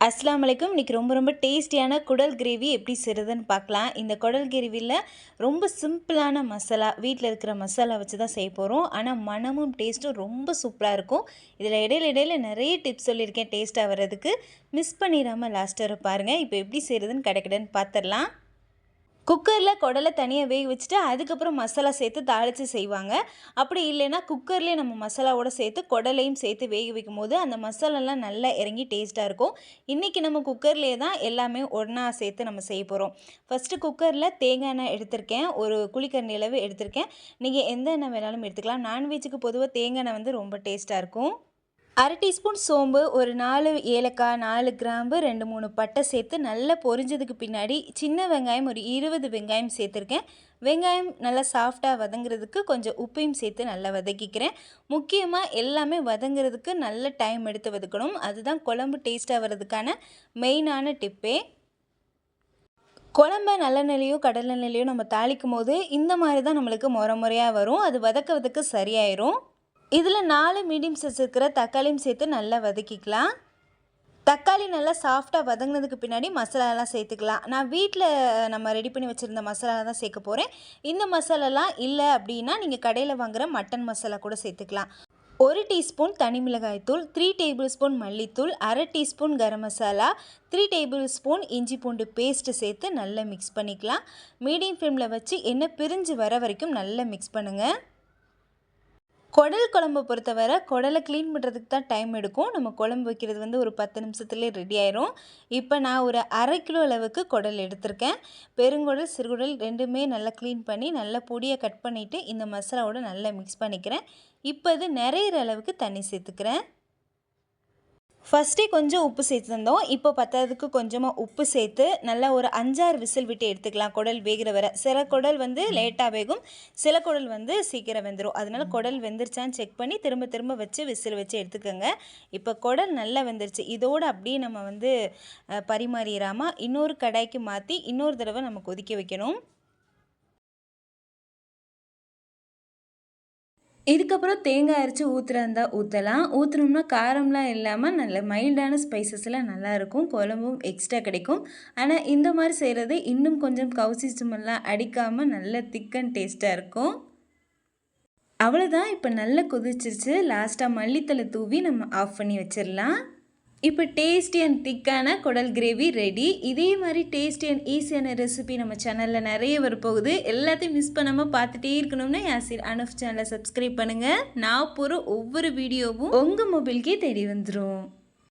அஸ்லாம் வலைக்கும் இன்றைக்கி ரொம்ப ரொம்ப டேஸ்டியான குடல் கிரேவி எப்படி செய்கிறதுன்னு பார்க்கலாம். இந்த குடல் கிரேவியில் ரொம்ப சிம்பிளான மசாலா வீட்டில் இருக்கிற மசாலா வச்சு தான் செய்ய போகிறோம் ஆனால் மனமும் டேஸ்ட்டும் ரொம்ப சூப்பராக இருக்கும். இதில் இடையில இடையில நிறைய டிப்ஸ் சொல்லியிருக்கேன் டேஸ்ட்டாக வர்றதுக்கு. மிஸ் பண்ணிடாமல் லாஸ்ட் வர பாருங்கள் இப்போ எப்படி செய்கிறதுன்னு கிடைக்கிடன்னு பார்த்துடலாம் குக்கரில் குடலை தனியாக வேக வச்சுட்டு அதுக்கப்புறம் மசாலா சேர்த்து தாளித்து செய்வாங்க. அப்படி இல்லைன்னா குக்கர்லேயே நம்ம மசாலாவோட சேர்த்து குடலையும் சேர்த்து வேக வைக்கும் போது அந்த மசாலாலாம் நல்லா இறங்கி டேஸ்ட்டாக இருக்கும். இன்றைக்கி நம்ம குக்கர்லேயே தான் எல்லாமே ஒன்றா சேர்த்து நம்ம செய்ய போகிறோம் ஃபஸ்ட்டு குக்கரில் தேங்காய் எண்ணெய் எடுத்திருக்கேன். ஒரு குழிக்கரண்டி அளவு எடுத்திருக்கேன். நீங்கள் எந்த எண்ணெய் வேணாலும் எடுத்துக்கலாம். நான்வெஜ்ஜுக்கு பொதுவாக தேங்காய் எண்ணெய் வந்து ரொம்ப டேஸ்ட்டாக இருக்கும். அரை டீஸ்பூன் சோம்பு ஒரு நாலு ஏலக்காய் நாலு கிராம்பு ரெண்டு மூணு பட்டை சேர்த்து நல்லா பொரிஞ்சதுக்கு பின்னாடி சின்ன வெங்காயம் ஒரு இருபது வெங்காயம் சேர்த்துருக்கேன். வெங்காயம் நல்லா சாஃப்டாக வதங்குறதுக்கு கொஞ்சம் உப்பையும் சேர்த்து நல்லா வதக்கிக்கிறேன். முக்கியமாக எல்லாமே வதங்குறதுக்கு நல்ல டைம் எடுத்து வதக்கணும். அதுதான் குழம்பு டேஸ்ட்டாக வர்றதுக்கான மெயினான டிப்பே குழம்ப நல்லெண்ணெய்லையோ கடலெண்ணெய்லையோ நம்ம தாளிக்கும் போது இந்த மாதிரி தான் நம்மளுக்கு முறை முறையாக வரும். அது வதக்கிறதுக்கு சரியாயிரும். இதில் நாலு மீடியம் சைஸ் இருக்கிற தக்காளியும் சேர்த்து நல்லா வதக்கிக்கலாம். தக்காளி நல்லா சாஃப்டாக வதங்கினதுக்கு பின்னாடி மசாலாலாம் சேர்த்துக்கலாம். நான் வீட்டில் நம்ம ரெடி பண்ணி வச்சுருந்த மசாலா தான் சேர்க்க போகிறேன் இந்த மசாலாலாம் இல்லை அப்படின்னா நீங்கள் கடையில் வாங்குகிற மட்டன் மசாலா கூட சேர்த்துக்கலாம். ஒரு டீஸ்பூன் தனி மிளகாய்த்தூள் த்ரீ டேபிள் ஸ்பூன் மல்லித்தூள் அரை teaspoon garam masala three tablespoon இஞ்சி பூண்டு பேஸ்ட்டு சேர்த்து நல்லா மிக்ஸ் பண்ணிக்கலாம். மீடியம் ஃப்ளேமில் வச்சு எண்ணெய் பிரிஞ்சு வர வரைக்கும் நல்லா மிக்ஸ் பண்ணுங்கள் குடல் குழம்பு பொறுத்தவரை குடலை க்ளீன் பண்ணுறதுக்கு தான் டைம் எடுக்கும். நம்ம குழம்பு வைக்கிறது வந்து ஒரு பத்து நிமிஷத்துலேயே ரெடி ஆயிரும். இப்போ நான் ஒரு அரை கிலோ அளவுக்கு குடல் எடுத்திருக்கேன். பெருங்குடல் சிறுகுடல் ரெண்டுமே நல்லா க்ளீன் பண்ணி நல்லா பொடியை கட் பண்ணிவிட்டு இந்த மசாலாவோட நல்லா மிக்ஸ் பண்ணிக்கிறேன். இப்போ இது நிறையிற அளவுக்கு தண்ணி சேர்த்துக்கிறேன். ஃபஸ்ட்டே கொஞ்சம் உப்பு சேர்த்து தந்தோம் இப்போ பத்தாததுக்கு கொஞ்சமாக உப்பு சேர்த்து நல்லா ஒரு அஞ்சாறு விசில் விட்டு எடுத்துக்கலாம். குடல் வேகிற வரை. சில குடல் வந்து லேட்டாக வேகும். சில குடல் வந்து சீக்கிரம் வெந்துடும் அதனால குடல் வெந்துருச்சான்னு செக் பண்ணி திரும்ப திரும்ப வச்சு விசில் வச்சு எடுத்துக்கோங்க. இப்போ குடல் நல்லா வெந்துருச்சு. இதோடு அப்படியே நம்ம வந்து பரிமாறிடாமல் இன்னொரு கடாய்க்கு மாற்றி இன்னொரு தடவை நம்ம கொதிக்க வைக்கணும். இதுக்கப்புறம் தேங்காய் அரைச்சி ஊற்றுறதா ஊற்றலாம் ஊற்றுனோம்னா காரம்லாம் இல்லாமல் நல்ல மைல்டான ஸ்பைசஸ்லாம் நல்லாயிருக்கும். குழம்பும் எக்ஸ்ட்ரா கிடைக்கும். ஆனால் இந்த மாதிரி செய்கிறது இன்னும் கொஞ்சம் கவுசி சுமெல்லாம் அடிக்காமல் நல்ல திக் அண்ட் டேஸ்ட்டாக இருக்கும். அவ்வளோதான் இப்போ நல்லா கொதிச்சிருச்சு. லாஸ்ட்டாக மல்லித்தலை தூவி நம்ம ஆஃப் பண்ணி வச்சிடலாம் இப்போ டேஸ்டி அண்ட் திக்கான குடல் கிரேவி ரெடி இதே மாதிரி டேஸ்டி அண்ட் ஈஸியான ரெசிபி நம்ம சேனலில் நிறைய வரப்போகுது. எல்லாத்தையும் மிஸ் பண்ணாமல் பார்த்துட்டே இருக்கணும்னா யாசிர் அனுஃப் சேனலை சப்ஸ்கிரைப் பண்ணுங்கள் நான் போகிற ஒவ்வொரு வீடியோவும் உங்கள் மொபைல்கே தேடி வந்துடும்